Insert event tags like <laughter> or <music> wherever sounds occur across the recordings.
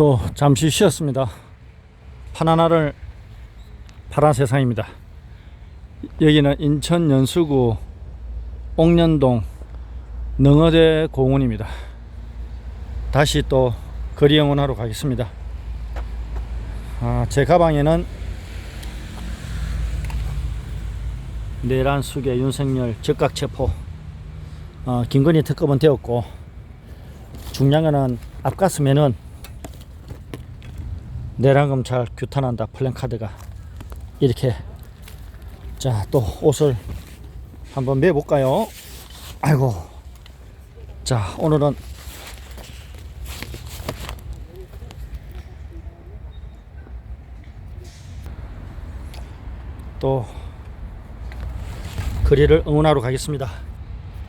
또 잠시 쉬었습니다. 파나나를 파란 세상입니다. 여기는 인천 연수구 옥년동 능어대 공원입니다. 다시 또 거리 영원하러 가겠습니다. 아, 제 가방에는 내란 수계 윤석열 즉각 체포 어, 김건희 특검은 되었고 거는 앞가슴에는 내란 검찰 규탄한다 플랜카드가 이렇게 자 또 옷을 한번 매볼까요? 아이고 자 오늘은 또 거리를 응원하러 가겠습니다.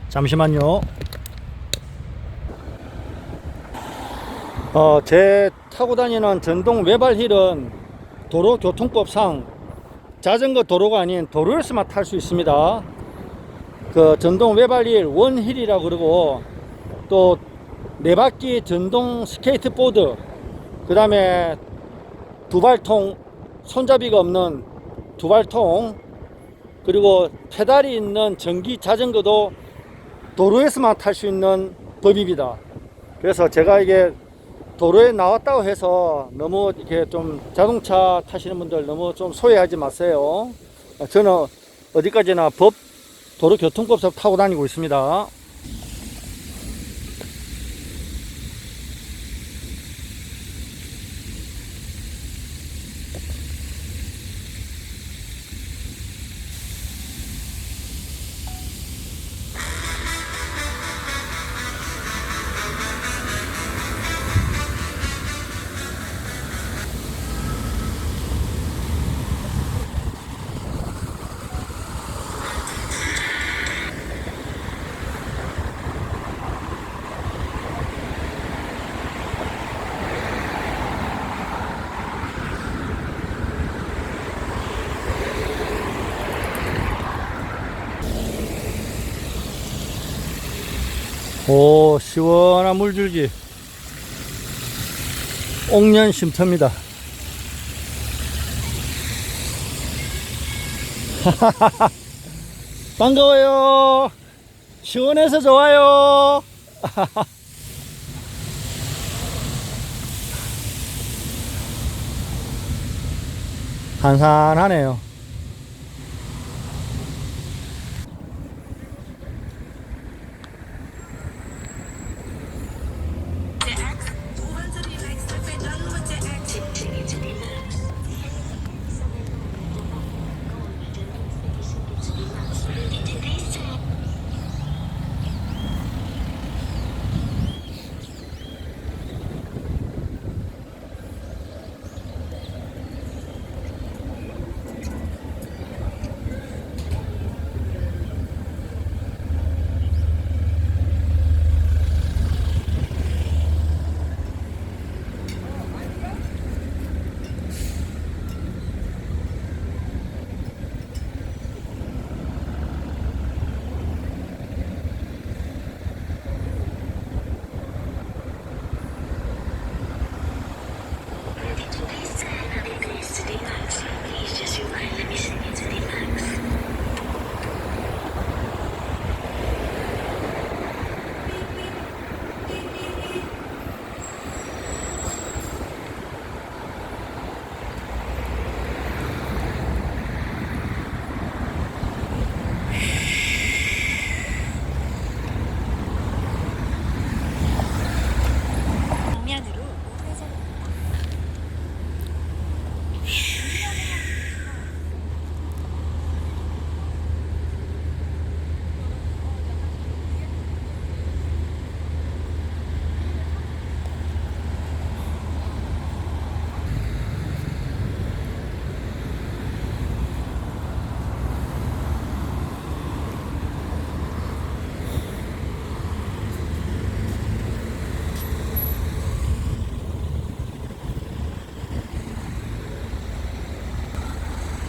잠시만요. 어, 제 타고 다니는 전동 외발 힐은 도로교통법상 자전거 도로가 아닌 도로에서만 탈 수 있습니다. 그 전동 외발 힐 원힐이라고 그러고 또 네 바퀴 전동 스케이트보드 그 다음에 두발통 손잡이가 없는 두발통 그리고 페달이 있는 전기 자전거도 도로에서만 탈 수 있는 법입니다. 그래서 제가 이게 도로에 나왔다고 해서 너무 이렇게 좀 자동차 타시는 분들 너무 좀 소외하지 마세요. 저는 어디까지나 법 도로교통법상 타고 다니고 있습니다. 오 시원한 물줄기. 옥년 쉼터입니다. <laughs> 반가워요. 시원해서 좋아요. <laughs> 한산하네요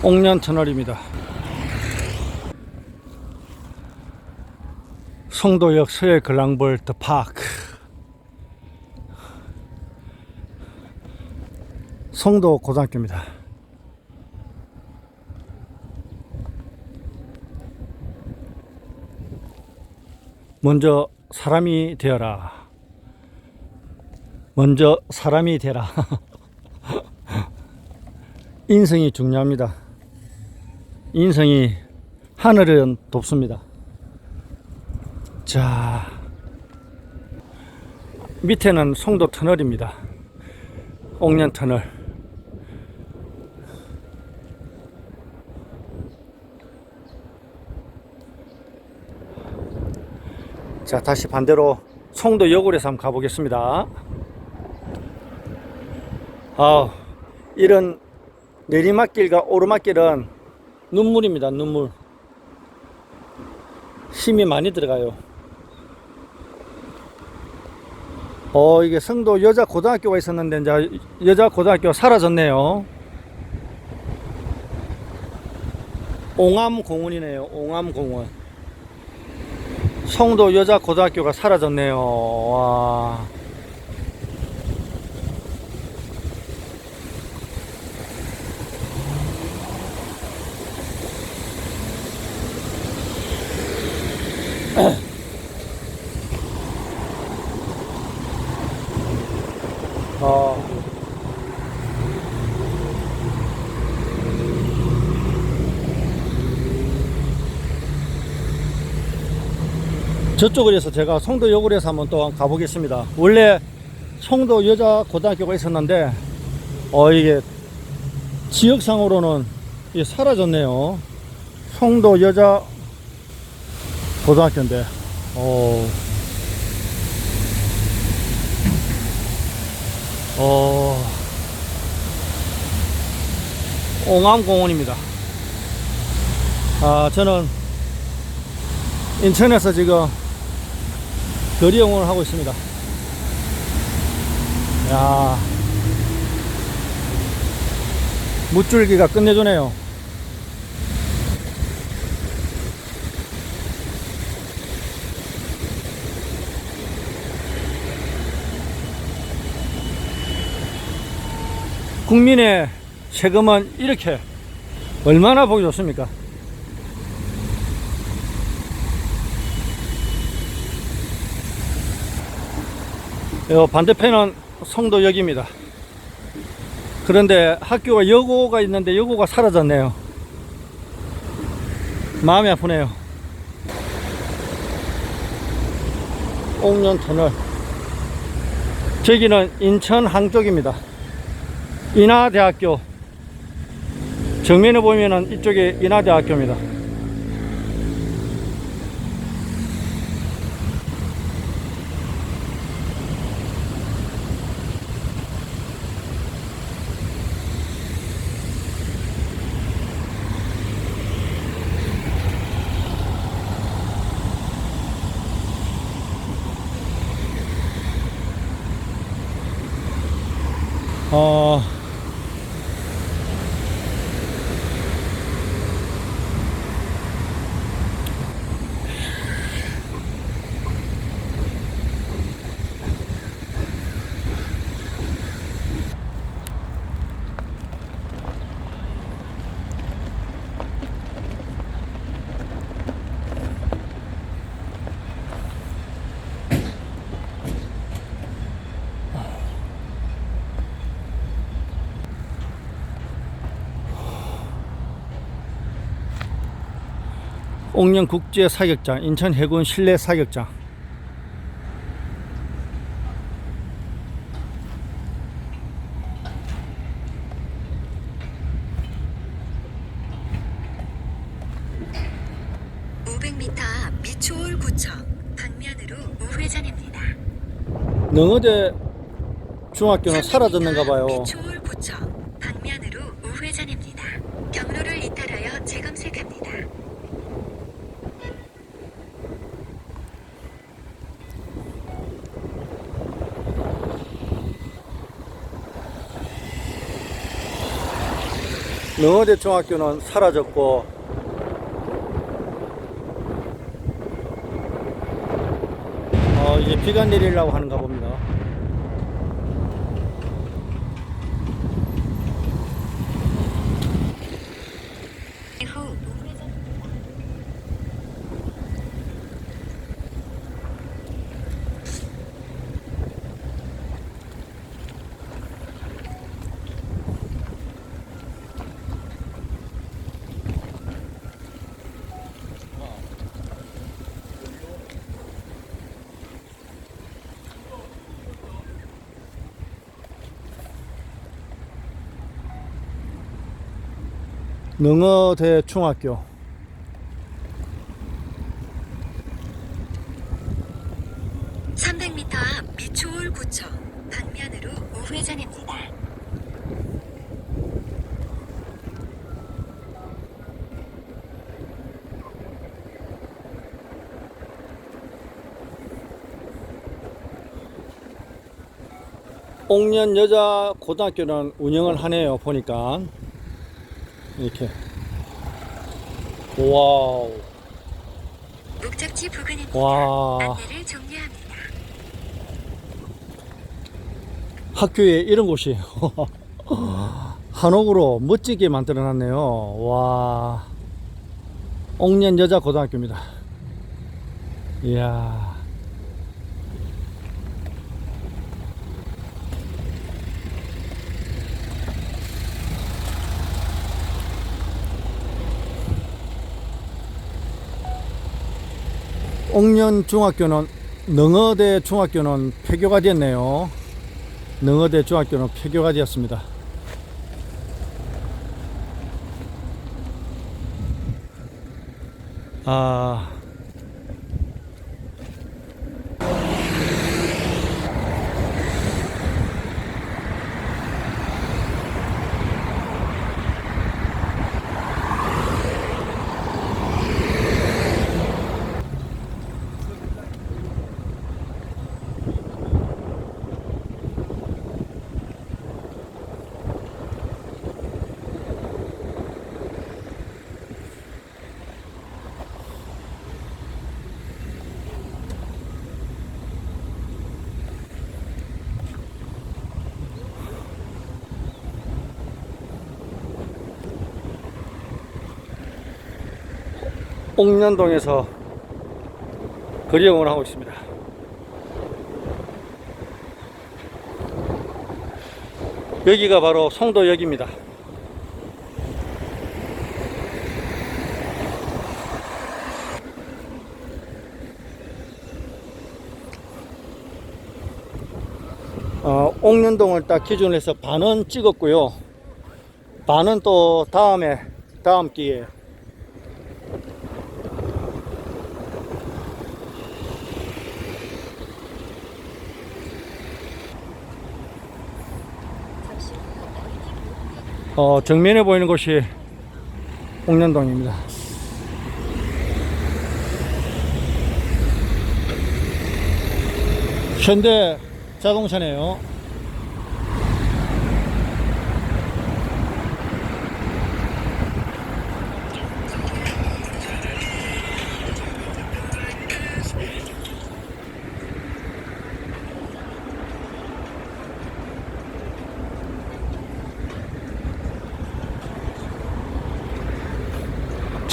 옥년 터널입니다. 송도역 서해 글랑벌 더 파크 송도 고등학교입니다. 먼저 사람이 되어라. 먼저 사람이 되라. <laughs> 인성이 중요합니다. 인성이 하늘은 돕습니다. 자, 밑에는 송도 터널입니다. 옥년 터널. 자, 다시 반대로 송도 여굴에서 한번 가보겠습니다. 아, 이런 내리막길과 오르막길은 눈물입니다. 눈물. 힘이 많이 들어가요. 어, 이게 성도 여자 고등학교가 있었는데 이제 여자 고등학교 사라졌네요. 옹암 공원이네요. 옹암 공원. 성도 여자 고등학교가 사라졌네요. 와. 저쪽을 해서 제가 송도역으로 해서 한번 또 가보겠습니다. 원래 송도 여자 고등학교가 있었는데, 어, 이게 지역상으로는 이게 사라졌네요. 송도 여자 고등학교인데, 어, 어, 옹암공원입니다. 아, 저는 인천에서 지금 거리 영원을 하고 있습니다. 야 무줄기가 끝내주네요. 국민의 세금은 이렇게 얼마나 보기 좋습니까? 반대편은 송도역입니다. 그런데 학교가 여고가 있는데 여고가 사라졌네요. 마음이 아프네요. 옥년 터널. 저기는 인천 항쪽입니다. 인하대학교. 정면에 보면은 이쪽에 인하대학교입니다. 어, 옥년 국제 사격장, 인천 해군 실내 사격장. 능어대 중학교는 사라졌는가 봐요. 미초올 구청 방면으로 우회전입니다. 경로를 이탈하여 재검색합니다. 능어대 중학교는 사라졌고 어, 이제 비가 내리려고 하는가 봅니다. 능어대 중학교 삼0 0미터앞 미초올 구청 방면으로 우회전입니다. 옥년 여자 고등학교는 운영을 하네요 보니까 이렇게. 와우. 목적지 부근입니다. 와. 안내를 종료합니다. 학교에 이런 곳이 <laughs> 한옥으로 멋지게 만들어 놨네요. 와. 옥년 여자 고등학교입니다. 이야 옥년 중학교는 능어대 중학교는 폐교가 됐네요. 능어대 중학교는 폐교가 되었습니다. 아. 옥년동에서 거리영을 하고 있습니다. 여기가 바로 송도역입니다. 어, 옥년동을 딱 기준으로 해서 반은 찍었고요. 반은 또 다음에 다음 기회에 어, 정면에 보이는 곳이 옥년동입니다. 현대 자동차네요.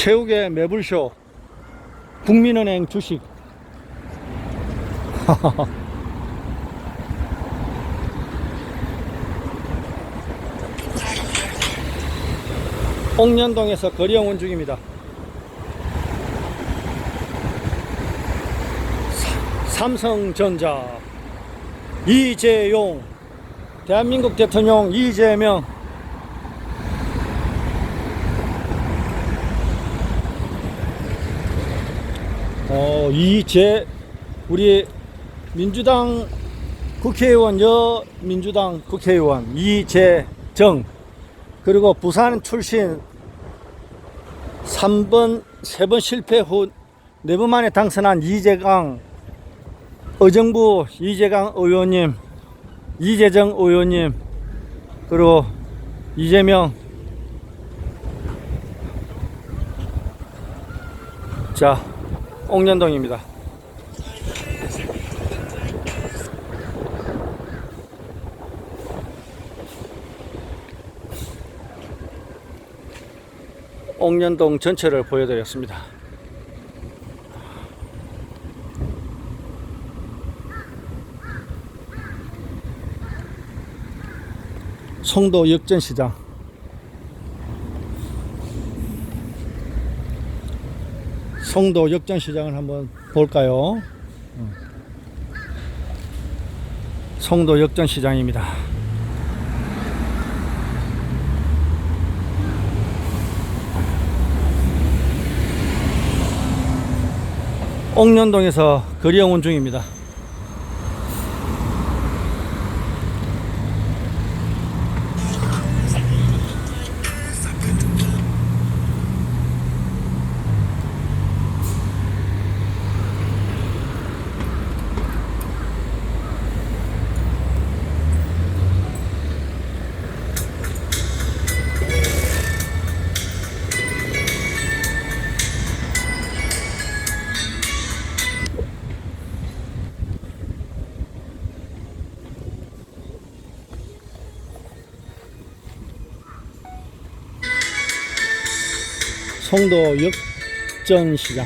체육의 매불쇼 국민은행 주식. <laughs> 옥년동에서 거리영원 중입니다. 사- 삼성전자 이재용. 대한민국 대통령 이재명 어, 이재 우리 민주당 국회의원 여 민주당 국회의원 이재정 그리고 부산 출신 3번 3번 실패 후 4번 만에 당선한 이재강 의정부 이재강 의원님 이재정 의원님 그리고 이재명. 자 옥년동입니다. 옥년동 전체를 보여드렸습니다. 송도 역전시장 송도 역전시장을 한번 볼까요? 어. 송도 역전시장입니다. 옥년동에서 거리영원 중입니다. 송도 역전시장.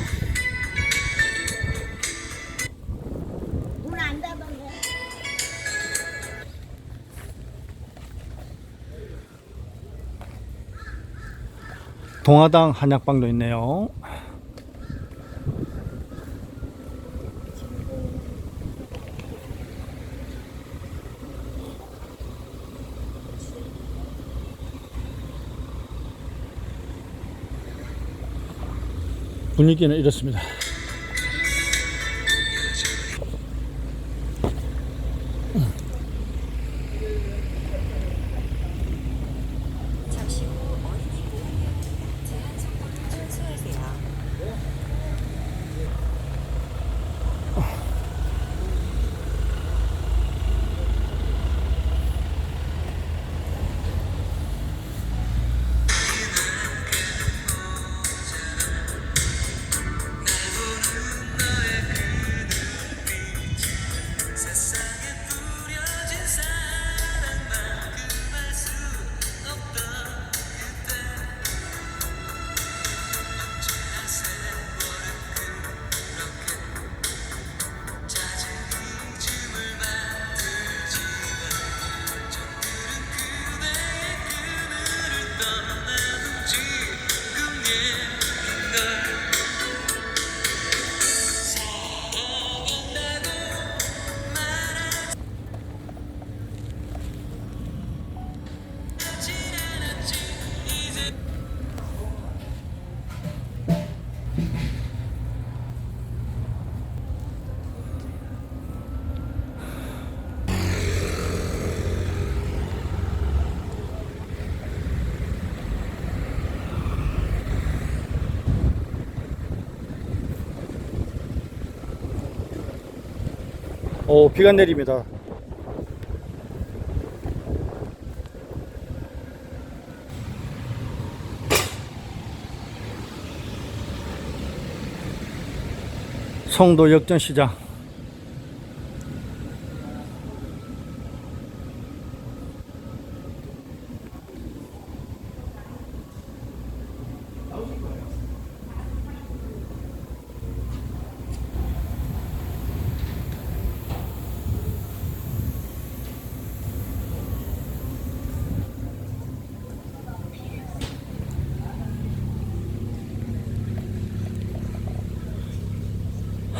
문안 닫았네. 동화당 한약방도 있네요. 분위기는 이렇습니다. 오, 비가 내립니다. 송도 역전시장.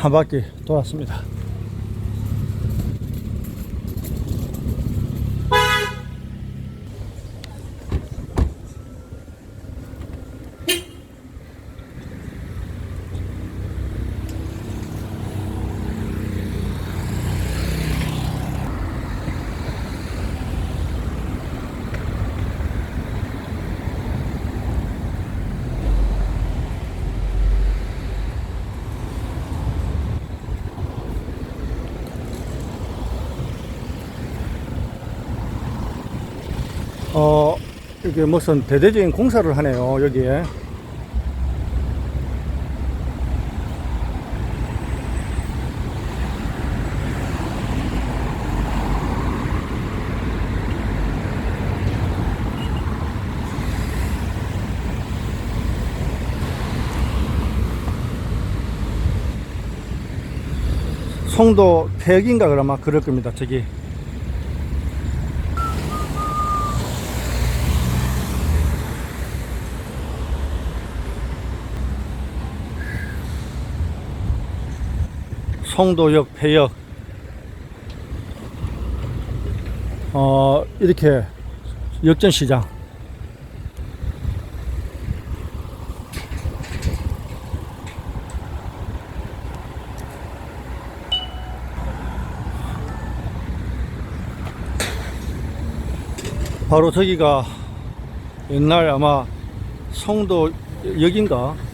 한 바퀴 돌았습니다. 어, 이게 무슨 대대적인 공사를 하네요, 여기에. 송도 폐역인가 그러면 그럴 겁니다, 저기. 성도역 폐역. 어, 이렇게 역전시장. 바로 저기가 옛날 아마 성도 역인가?